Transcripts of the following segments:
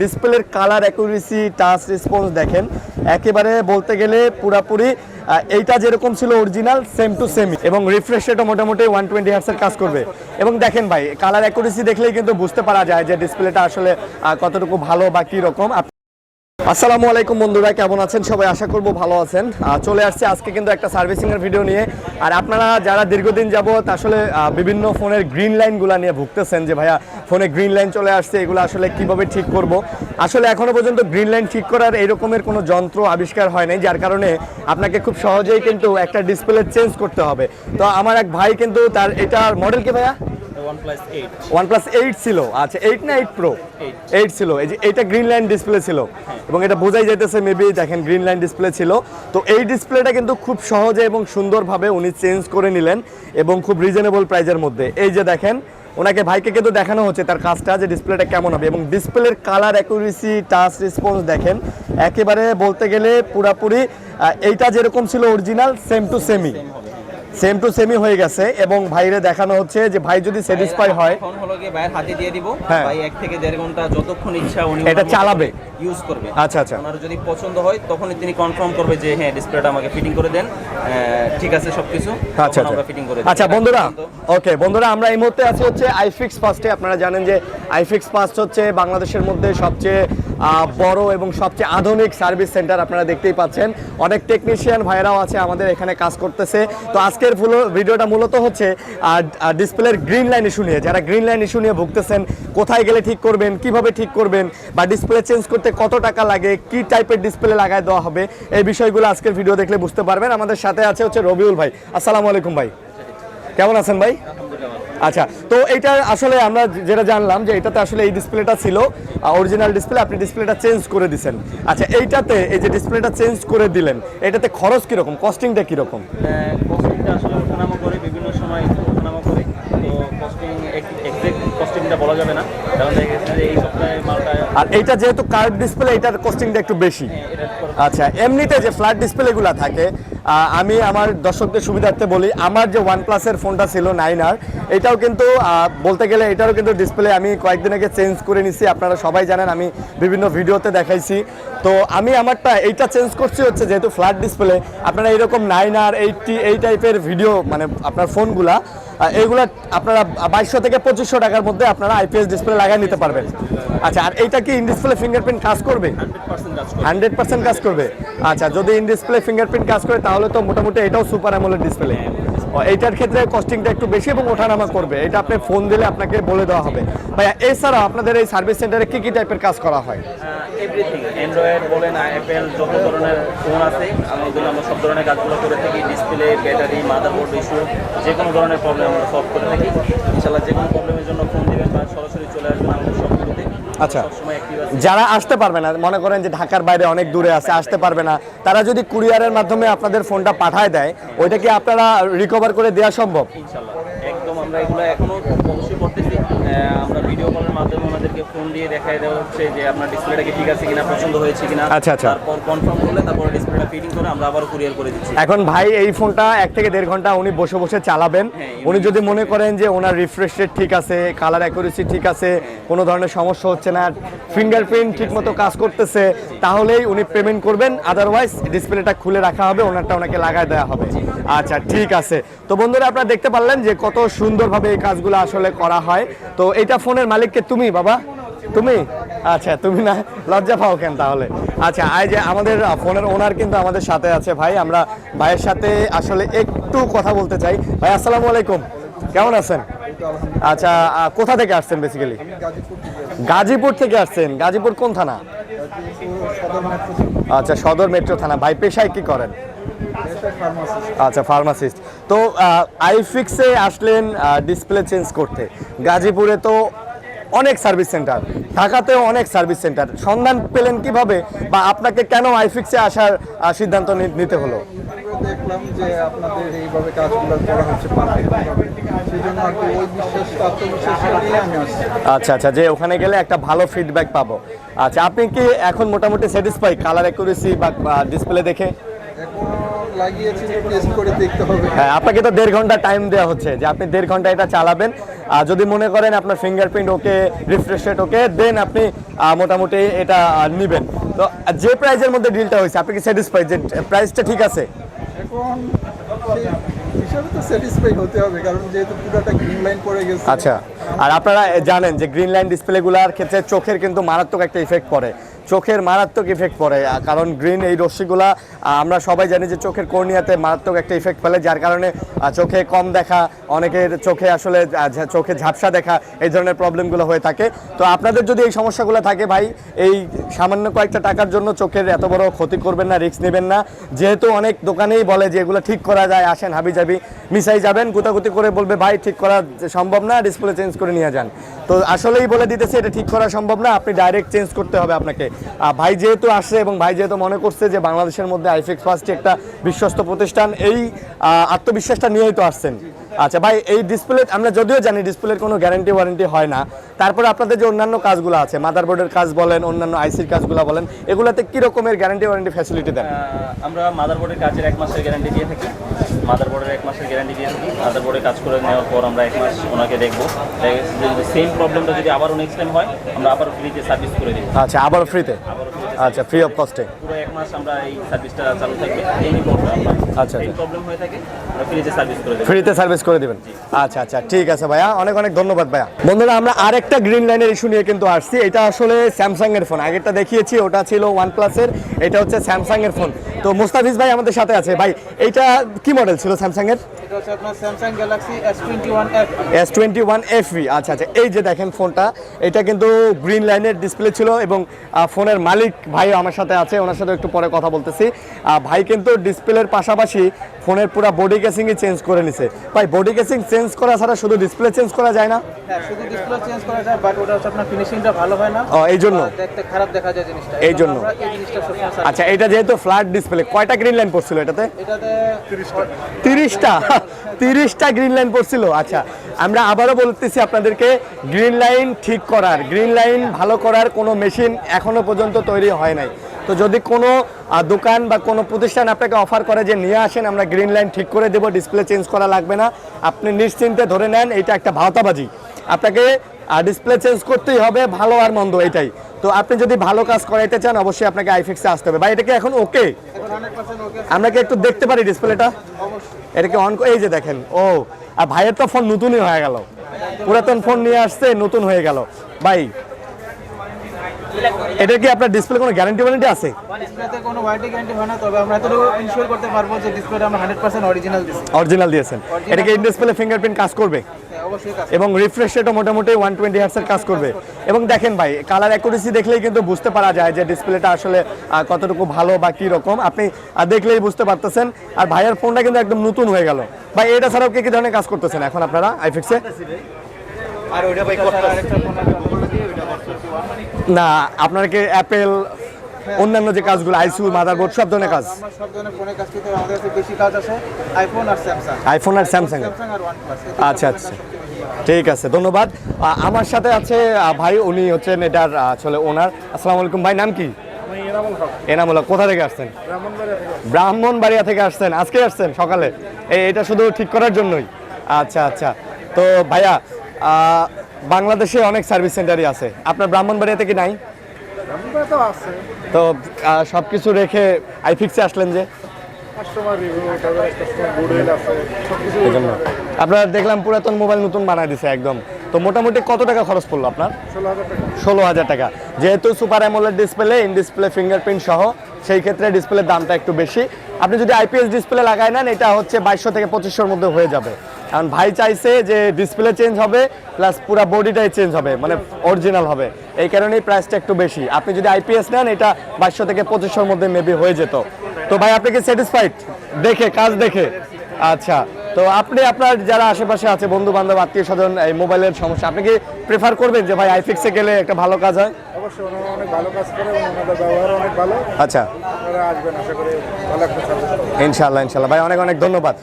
ডিসপ্লের colour accuracy touch response দেখেন। একেবারে বলতে গেলে পুরাপুরি এইটা যেরকম ছিল অরিজিনাল সেম টু সেম এবং রিফ্রেশ রেটও মোটামুটি ওয়ান টোয়েন্টি হার্সের কাজ করবে। এবং দেখেন ভাই কালার অ্যাকুরেসি দেখলেই কিন্তু বুঝতে পারা যায় যে ডিসপ্লেটা আসলে কতটুকু ভালো বা কী রকম আসসালামু আলাইকুম বন্ধুরা, কেমন আছেন? সবাই আশা করব ভালো আছেন। চলে আসছে আজকে কিন্তু একটা সার্ভিসিং এর ভিডিও নিয়ে। আর আপনারা যারা দীর্ঘদিন যাবত আসলে বিভিন্ন ফোনের গ্রিন লাইনগুলো নিয়ে ভুগতেছেন যে, ভাইয়া, ফোনে গ্রিন লাইন চলে আসছে, এগুলো আসলে কীভাবে ঠিক করব? আসলে এখনও পর্যন্ত গ্রিন লাইন ঠিক করার এরকমের কোনো যন্ত্র আবিষ্কার হয় নাই, যার কারণে আপনাকে খুব সহজেই কিন্তু একটা ডিসপ্লে চেঞ্জ করতে হবে। তো আমার এক ভাই কিন্তু তার, এটার মডেল কি ভাইয়া? OnePlus 8 এইট ছিল। আচ্ছা এইট না এইট প্রো Eight. এইট ছিল। এই যে এইটা গ্রিন লাইন ডিসপ্লে ছিল। এবং এটা বোঝাই যাইতেছে মেবি দেখেন গ্রিন লাইন ডিসপ্লে ছিল। তো এই ডিসপ্লেটা কিন্তু খুব সহজে এবং সুন্দরভাবে উনি চেঞ্জ করে নিলেন এবং খুব রিজনেবল প্রাইজের মধ্যে। এই যে দেখেন ওনাকে ভাইকে কিন্তু দেখানো হচ্ছে তার কাজটা যে ডিসপ্লেটা কেমন হবে। এবং ডিসপ্লের কালার অ্যাকুরেসি টাচ রেসপন্স দেখেন একেবারে বলতে গেলে পুরাপুরি এইটা যেরকম ছিল original same to semi same to সেমই হয়ে গেছে এবং ভাইরে দেখানো হচ্ছে যে ভাই যদি স্যাটিসফাই হয় ফোন হলো গিয়ে ভাইয়ের হাতে দিয়ে দিব হ্যাঁ। ভাই এক থেকে দেড় ঘণ্টা যতক্ষণ ইচ্ছা উনি এটা চালাবে? ইউজ করবে। আচ্ছা, আচ্ছা। ওনার যদি পছন্দ হয় তখনই তিনি কনফার্ম করবে যে হ্যাঁ ডিসপ্লেটা আমাকে ফিটিং করে দেন। ঠিক আছে সবকিছু। আচ্ছা তখন আমরা আচ্ছা ফিটিং করে আচ্ছা বন্ধুরা ওকে বন্ধুরা আমরা এই মুহূর্তে আছি হচ্ছে আইফিক্স ফার্স্টে আপনারা জানেন যে আইফিক্স ফার্স্ট হচ্ছে বাংলাদেশের মধ্যে সবচেয়ে বড় এবং সবচেয়ে আধুনিক সার্ভিস সেন্টার আপনারা দেখতেই পাচ্ছেন। অনেক টেকনিশিয়ান ভাইরাও আছে আমাদের এখানে কাজ করতেছে। তো আজকের ফুল ভিডিওটা মূলত হচ্ছে ডিসপ্লের গ্রিন লাইন ইস্যু নিয়ে। যারা গ্রিন লাইন ইস্যু নিয়ে ভুগতেছেন কোথায় গেলে ঠিক করবেন কীভাবে ঠিক করবেন বা ডিসপ্লে চেঞ্জ করতে কত টাকা লাগে কি টাইপের ডিসপ্লে লাগায় দেওয়া হবে এই বিষয়গুলো আজকের ভিডিও দেখলে বুঝতে পারবেন। আমাদের সাথে আছে হচ্ছে রবিউল ভাই। আসসালামু আলাইকুম ভাই। কেমন আছেন ভাই? আচ্ছা তো এটা আসলে আমরা যেটা জানলাম যে এটাতে আসলে এই ডিসপ্লেটা ছিল অরিজিনাল ডিসপ্লে আপনি ডিসপ্লেটা চেঞ্জ করে দিছেন। আচ্ছা এইটাতে এই যে ডিসপ্লেটা চেঞ্জ করে দিলেন এটাতে খরচ কীরকম? কস্টিংটা কীরকম? কস্টিংটা আসলে ওঠানামা করে বিভিন্ন সময় ওঠানামা করে তো কস্টিং কস্টিংটা বলা যাবে না। কারণ দেখা গেছে যে এই সপ্তাহে মালটা আর এইটা যেহেতু কার্ভ ডিসপ্লে এটার কস্টিংটা একটু বেশি। আচ্ছা এমনিতে যে ফ্ল্যাট ডিসপ্লেগুলো থাকে আমি আমার দর্শকদের সুবিধার্থে বলি আমার যে ওয়ান প্লাসের ফোনটা ছিল নাইন আর এটাও কিন্তু বলতে গেলে এটারও কিন্তু ডিসপ্লে আমি কয়েকদিন আগে চেঞ্জ করে নিছি আপনারা সবাই জানেন আমি বিভিন্ন ভিডিওতে দেখাইছি। তো আমি আমারটা এইটা চেঞ্জ করছি হচ্ছে যেহেতু ফ্ল্যাট ডিসপ্লে আপনারা এরকম নাইন আর এইটটি এই টাইপের ভিডিও মানে আপনার ফোনগুলা এইগুলা আপনারা বাইশশো থেকে পঁচিশশো টাকার মধ্যে আপনারা আইপিএস ডিসপ্লে লাগিয়ে নিতে পারবেন। আচ্ছা আর এইটা কি ইনডিসপ্লে ফিঙ্গারপ্রিন্ট কাজ করবে? হান্ড্রেড পার্সেন্ট কাজ হান্ড্রেড পার্সেন্ট কাজ করবে। আচ্ছা যদি ইন ডিসপ্লে ফিঙ্গারপ্রিন্ট কাজ করে তাহলে তো মোটামুটি এটাও সুপার অ্যামোলেড ডিসপ্লে এইটার ক্ষেত্রে কস্টিংটা একটু বেশি এবং ওঠানামা করবে। এটা আপনি ফোন দিলে আপনাকে বলে দেওয়া হবে। ভাইয়া, এছাড়া আপনাদের এই সার্ভিস সেন্টারে কি কি টাইপের কাজ করা হয়? এভরিথিং অ্যান্ড্রয়েড বলেন অ্যাপেল যত ধরনের ফোন আছে আমাদের আমরা সব ধরনের কাজগুলো করে থাকি। ডিসপ্লে ব্যাটারি মাদারবোর্ড ইস্যু যে কোনো ধরনের প্রবলেম আমরা সলভ করে থাকি। ইনশাল্লাহ যে কোনো প্রবলেমের জন্য ফোন দিবেন বা সরাসরি চলে আসবেন আমাদের আচ্ছা। যারা আসতে পারবে না, মনে করেন যে ঢাকার বাইরে অনেক দূরে আছে, আসতে পারবে না, তারা যদি কুরিয়ারের মাধ্যমে আপনাদের ফোনটা পাঠায় দেয়, ওইটা কি আপনারা রিকভার করে দেওয়া সম্ভব ইনশাআল্লাহ একদম আমরা এগুলো এখনও আমরা ভিডিও কলের মাধ্যমে ওনাদেরকে ফোন দিয়ে দেখাই দেওয়া হচ্ছে যে আপনার ডিসপ্লেটা কি ঠিক আছে কিনা পছন্দ হয়েছে কিনা। আচ্ছা, আচ্ছা। তারপর কনফার্ম করলে তারপর ডিসপ্লেটা ফিটিং করে আমরা আবার কুরিয়ার করে দিচ্ছি। এখন ভাই এই ফোনটা এক থেকে দেড় ঘণ্টা উনি বসে বসে চালাবেন। হ্যাঁ, উনি যদি মনে করেন যে ওনার রিফ্রেশ রেট ঠিক আছে কালার অ্যাকুরেসি ঠিক আছে কোনো ধরনের সমস্যা হচ্ছে না ফিঙ্গারপ্রিন্ট ঠিক মতো কাজ করতেছে তাহলেই উনি পেমেন্ট করবেন। আদারওয়াইজ ডিসপ্লেটা খুলে রাখা হবে ওনারটা ওনাকে লাগায় দেওয়া হবে। আচ্ছা ঠিক আছে। তো বন্ধুরা, আপনারা দেখতে পারলেন যে কত সুন্দরভাবে এই কাজগুলো আসলে করা হয়। তো এটা ফোনের মালিককে তুমি, বাবা? তুমি? আচ্ছা তুমি না? লজ্জা পাও কেন তাহলে? আচ্ছা এই যে আমাদের ফোনের ওনার কিন্তু আমাদের সাথে আছে ভাই। আমরা ভাইয়ের সাথে আসলে একটু কথা বলতে চাই। ভাই, আসসালামু আলাইকুম। কেমন আছেন? আচ্ছা কোথা থেকে আসছেন বেসিক্যালি গাজীপুর থেকে আসছেন। গাজীপুর কোন থানা? আচ্ছা সদর মেট্রো থানা। ভাই, পেশায় কি করেন? আচ্ছা ফার্মাসিস্ট তো আইফিক্সে আসলেন ডিসপ্লে চেঞ্জ করতে। গাজীপুরে তো অনেক সার্ভিস সেন্টার ঢাকাতেও অনেক সার্ভিস সেন্টার সন্ধান পেলেন কীভাবে বা আপনাকে কেন আইফিক্সে আসার সিদ্ধান্ত নিতে হলো? দেখলাম যে আপনাদের এইভাবে কাজগুলো করা হচ্ছে আচ্ছা আচ্ছা যে ওখানে গেলে একটা ভালো ফিডব্যাক পাবো। আচ্ছা আপনি কি এখন মোটামুটি স্যাটিসফাই কালার অ্যাকুরেসি বা ডিসপ্লে দেখে? লাগিয়েছি টেস্ট করে দেখতে হবে। হ্যাঁ আপনাকে তো দেড় ঘণ্টা টাইম দেওয়া হচ্ছে যে আপনি দেড় ঘণ্টা এটা চালাবেন। আর যদি মনে করেন আপনার fingerprint okay refresh rate okay then আপনি মোটামুটি এটা নেবেন। তো যে প্রাইজের মধ্যে ডিলটা হয়েছে আপনি কি স্যাটিসফাইড যে প্রাইসটা ঠিক আছে? এখন হিসাবে তো স্যাটিসফাই হতে হবে কারণ যেহেতু পুরোটা গ্রিন লাইন পড়ে গেছে। আচ্ছা আর আপনারা জানেন যে গ্রিন লাইন ডিসপ্লেগুলোর ক্ষেত্রে চোখের কিন্তু মারাত্মক একটা ইফেক্ট পড়ে। চোখের মারাত্মক ইফেক্ট পড়ে কারণ গ্রিন এই রশ্মিগুলা আমরা সবাই জানি যে চোখের কর্নিয়াতে মারাত্মক একটা ইফেক্ট ফেলে, যার কারণে চোখে কম দেখা, অনেকের চোখে আসলে চোখে ঝাপসা দেখা, এই ধরনের প্রবলেমগুলো হয়ে থাকে। তো আপনাদের যদি এই সমস্যাগুলো থাকে ভাই, এই সামান্য কয়েকটা টাকার জন্য চোখের এত বড় ক্ষতি করবেন না রিস্ক নেবেন না। যেহেতু অনেক দোকানেই বলে যে এগুলো ঠিক করা যায়, আসেন হাবি যাবি মিসাই যাবেন, গুতাগুতি করে বলবে, ভাই, ঠিক করা সম্ভব না ডিসপ্লে চেঞ্জ করে নিয়ে যান। তো আসলেই বলে দিতেছে, এটা ঠিক করা সম্ভব না, আপনি ডাইরেক্ট চেঞ্জ করতে হবে আপনাকে। ভাই যেহেতু আসছে এবং ভাই যেহেতু মনে করছে যে বাংলাদেশের মধ্যে আইফেক্স ফার্স্টটি একটা বিশ্বস্ত প্রতিষ্ঠান, এই আত্মবিশ্বাসটা নিয়েই তো আসছেন। আচ্ছা ভাই এই ডিসপ্লে আমরা যদিও জানি ডিসপ্লের কোনো গ্যারান্টি ওয়ারেন্টি হয় না তারপরে আপনাদের যে অন্যান্য কাজগুলো আছে মাদারবোর্ডের কাজ বলেন অন্যান্য আইসির কাজগুলো বলেন এগুলোতে কি রকমের গ্যারান্টি ওয়ারেন্টি ফ্যাসিলিটি দেন? আমরা মাদারবোর্ডের কাজের এক মাসের গ্যারান্টি দিয়ে থাকি। মাদারবোর্ডের এক মাসের গ্যারান্টি দিয়ে থাকি। মাদারবোর্ডের কাজ করে নেওয়ার পর আমরা এক মাস ওনাকে দেখব। সেম প্রবলেমটা যদি আবারও নেক্সট টাইম হয় আমরা আবার ফ্রিতে সার্ভিস করে দিই আচ্ছা আবার ফ্রিতে তে আচ্ছা ফ্রি অফ কস্টে পুরো এক মাস আমরা এই সার্ভিসটা চালু থাকবে এই প্রবলেম আচ্ছা, এই আচ্ছা। প্রবলেম হয়ে থাকে আমরা ফ্রিতে সার্ভিস করে দেবো। ফ্রিতে সার্ভিস করে দিবেন? আচ্ছা আচ্ছা ঠিক আছে ভাইয়া অনেক অনেক ধন্যবাদ ভাইয়া। বন্ধুরা আমরা আরেকটা গ্রিন লাইনের ইস্যু নিয়ে কিন্তু আসছি এটা আসলে স্যামসাং এর ফোন আগেরটা দেখিয়েছি ওটা ছিল ওয়ান প্লাসের এটা হচ্ছে স্যামসাং এর ফোন তো মুস্তাফিজ ভাই আমাদের সাথে আছে। ভাই এইটা কি মডেল ছিল স্যামসাং এর? এটা হচ্ছে আপনার স্যামসাং গ্যালাক্সি আচ্ছা আচ্ছা এই যে দেখেন ফোনটা এটা কিন্তু গ্রিন লাইনের ডিসপ্লে ছিল এবং ফোনের মালিক ভাই আমার সাথে আছে ওনার সাথে একটু পরে কথা বলতেছি। ভাই কিন্তু ডিসপ্লের পাশাপাশি ফোনের পুরো বডি কেসিংই চেঞ্জ করে নিছে। ভাই বডি কেসিং চেঞ্জ করা ছাড়া শুধু ডিসপ্লে চেঞ্জ করা যায় না? হ্যাঁ শুধু ডিসপ্লে চেঞ্জ করা যায় বাট ওটা হচ্ছে আপনার ফিনিশিংটা ভালো হয় না। ও, এই জন্য? দেখতে খারাপ দেখা যায় জিনিসটা। এই জন্য? আমরা এই জিনিসটা সবসময় সার্ভিস আচ্ছা এটা যেহেতু ফ্ল্যাট ডিসপ্লে কয়টা গ্রিন লাইন পড়ছিল এটাতে? এটাতে তিরিশটা। তিরিশটা? গ্রিন লাইন পড়ছিল। আচ্ছা আমরা আবারও বলতেছি আপনাদেরকে গ্রিন লাইন ঠিক করার গ্রিন লাইন ভালো করার কোনো মেশিন এখনও পর্যন্ত তৈরি হয় নাই। তো যদি কোনো দোকান বা কোনো প্রতিষ্ঠান আপনাকে অফার করে যে নিয়ে আসেন, আমরা গ্রিন লাইন ঠিক করে দেবো ডিসপ্লে চেঞ্জ করা লাগবে না। আপনি নিশ্চিন্তে ধরে নেন, এটা একটা ভাওতাবাজি। আপনাকে ডিসপ্লে চেঞ্জ করতেই হবে, ভালো আর মন্দ, এটাই। তো আপনি যদি ভালো কাজ করাইতে চান, অবশ্যই আপনাকে আইফিক্সে আসতে হবে। বা এটা কি এখন ওকে আমরা কি একটু দেখতে পারি ডিসপ্লেটা এটাকে অন এই যে দেখেন, ও, আর ভাইয়ের তো ফোন নতুনই হয়ে গেল। পুরাতন ফোন নিয়ে আসছে, নতুন হয়ে গেল। ভাই এটা কি আপনার ডিসপ্লে কোনো গ্যারান্টি ওয়ারেন্টি আছে? ডিসপ্লেতে কোনো ওয়ারেন্টি গ্যারান্টি হয় না তবে আমরা এতটুকু ইনশিওর করতে পারব যে ডিসপ্লেটা আমরা হান্ড্রেড পার্সেন্ট অরিজিনাল দিচ্ছি অরিজিনাল দিয়েছেন। এটা কি ইন ডিসপ্লে ফিঙ্গারপ্রিন্ট কাজ করবে? হ্যাঁ, অবশ্যই কাজ এবং রিফ্রেশ রেটও মোটামুটি ওয়ান টোয়েন্টি হার্সের কাজ করবে। এবং দেখেন ভাই কালার অ্যাকুরেসি দেখলেই কিন্তু বুঝতে পারা যায় যে ডিসপ্লেটা আসলে কতটুকু ভালো বা কী রকম। আপনি দেখলেই বুঝতে পারতেছেন। আর ভাইয়ের ফোনটা কিন্তু একদম নতুন হয়ে গেল। ভাই এটা ছাড়াও কি কি ধরনের কাজ করতেছেন এখন আপনারা? আইফিক্সে আর ওইটা ভাই না আপনার কি অ্যাপেল অন্যান্য যে কাজগুলো আইসিউ মাদারবোর্ড সব ধরনের কাজ। আমরা সব ধরনের ফোনের কাজ করতে আমাদের কাছে বেশি কাজ আছে আইফোন আর স্যামসাং আইফোন আর স্যামসাং স্যামসাং আর ওয়ান আচ্ছা আচ্ছা। ঠিক আছে ধন্যবাদ। আমার সাথে আছে ভাই উনি হচ্ছেন এটার আসলে ওনার আসসালামু আলাইকুম ভাই নাম কি? এনামুল হক। কোথা থেকে আসছেন? ব্রাহ্মণবাড়িয়া থেকে আসছেন আজকে আসছেন সকালে। এই এটা শুধু ঠিক করার জন্যই। আচ্ছা আচ্ছা। তো ভাইয়া আহ, বাংলাদেশে অনেক সার্ভিস সেন্টারই আছে। আপনার ব্রাহ্মণবাড়িয়াতে কি নাই? তো সব কিছু রেখে আইফিক্সে আসলেন যে? আপনারা দেখলাম পুরাতন মোবাইল নতুন বানায় দিছে একদম। তো মোটামুটি কত টাকা খরচ পড়ল আপনার? ষোলো হাজার টাকা। ষোলো হাজার টাকা। যেহেতু super AMOLED display in display fingerprint সহ সেই ক্ষেত্রে ডিসপ্লের দামটা একটু বেশি। আপনি যদি আইপিএস ডিসপ্লে লাগায় নেন এটা হচ্ছে বাইশশো থেকে পঁচিশশোর মধ্যে হয়ে যাবে। কারণ ভাই চাইছে যে ডিসপ্লে চেঞ্জ হবে প্লাস পুরো বডিটাই চেঞ্জ হবে মানে অরিজিনাল হবে। এই কারণেই প্রাইসটা একটু বেশি। আপনি যদি আইপিএস নেন এটা বাইশশো থেকে পঁচিশশোর মধ্যে মেবি হয়ে যেত। তো ভাই আপনি কি স্যাটিসফাইড দেখে কাজ দেখে। আচ্ছা তো আপনি আপনার যারা আশেপাশে আছে বন্ধু বান্ধব আত্মীয় স্বজন এই মোবাইলের সমস্যা আপনি কি প্রেফার করবেন যে ভাই আইফিক্সে গেলে একটা ভালো কাজ হয়? অবশ্যই ওনারা অনেক ভালো কাজ করে ওনাদের ব্যবহার অনেক ভালো। আচ্ছা। আপনারা আসবেন আশা করি ভালো একটা সার্ভিস ইনশাল্লাহ ইনশাল্লাহ ভাই অনেক অনেক ধন্যবাদ।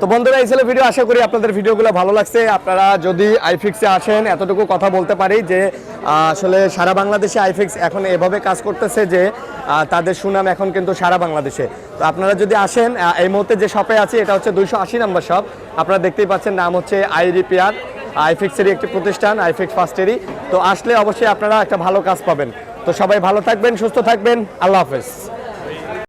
তো বন্ধুরা, এই ছিল ভিডিও। আশা করি আপনাদের ভিডিওগুলো ভালো লাগছে। আপনারা যদি আইফিক্সে আসেন, এতটুকু কথা বলতে পারি যে আসলে সারা বাংলাদেশে আইফিক্স এখন এভাবে কাজ করতেছে যে তাদের সুনাম এখন কিন্তু সারা বাংলাদেশে। তো আপনারা যদি আসেন এই মুহূর্তে যে শপে আছে, এটা হচ্ছে দুইশো আশি নম্বর শপ আপনারা দেখতেই পাচ্ছেন নাম হচ্ছে আই রিপেয়ার আইফিক্সেরই একটি প্রতিষ্ঠান, আইফিক্স ফার্স্টেরই তো আসলে অবশ্যই আপনারা একটা ভালো কাজ পাবেন। তো সবাই ভালো থাকবেন, সুস্থ থাকবেন। আল্লাহ হাফেজ।